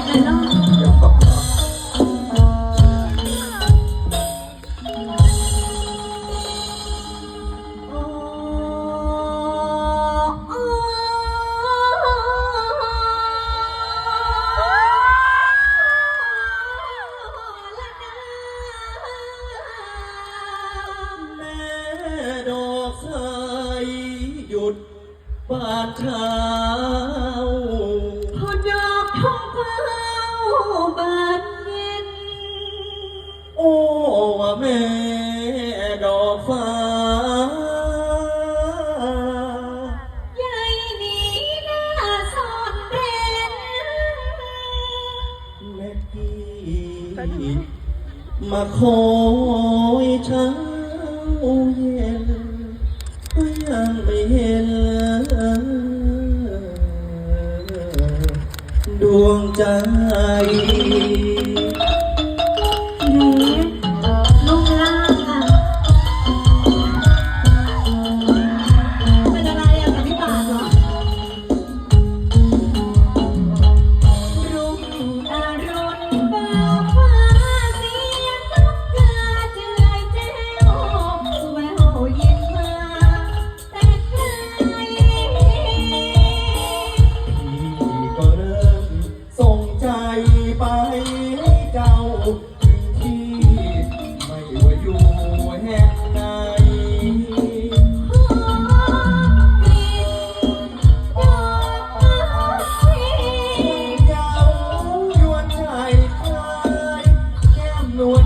กเลยเนดอกไฟหยุดบาดชา บานเย็น โอ้ว่าแม่ดอกฟ้า ยายนี้น่าสอนเร้นเม่พี่มาคอยเช้าเย็นก็ยังไม่เห็น ดวงใจ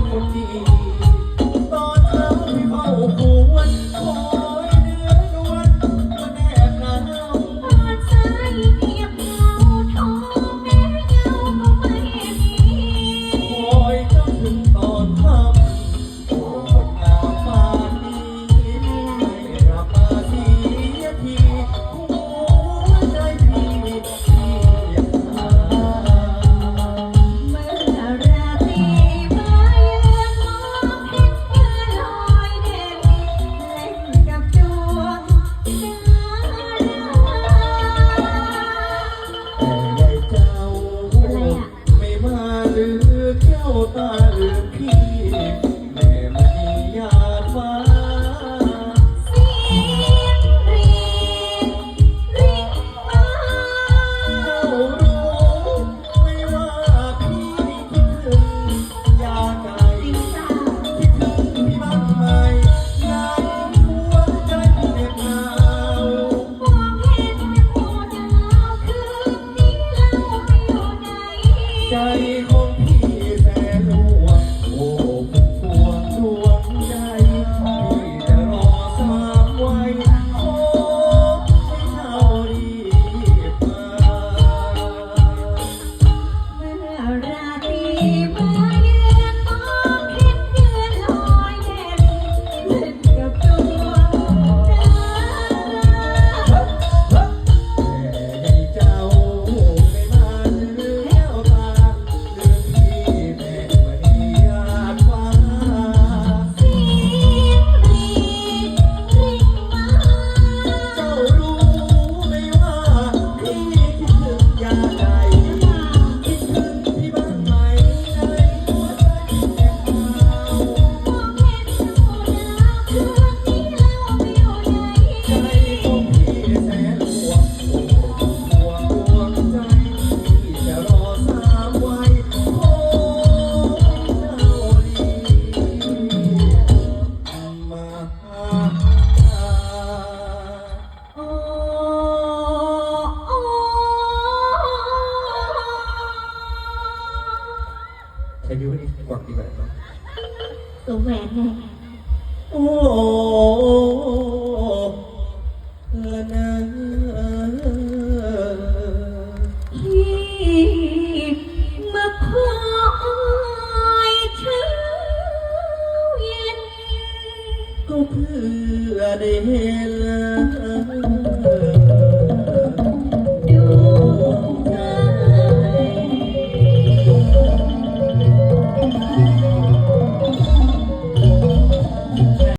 คนดี ใครมีวะนี่กวักดีแหวนเนาะสวแหวนไงโอ้เออนะที่มาคอยเช้าเย็นก็เพื่อได้เห็น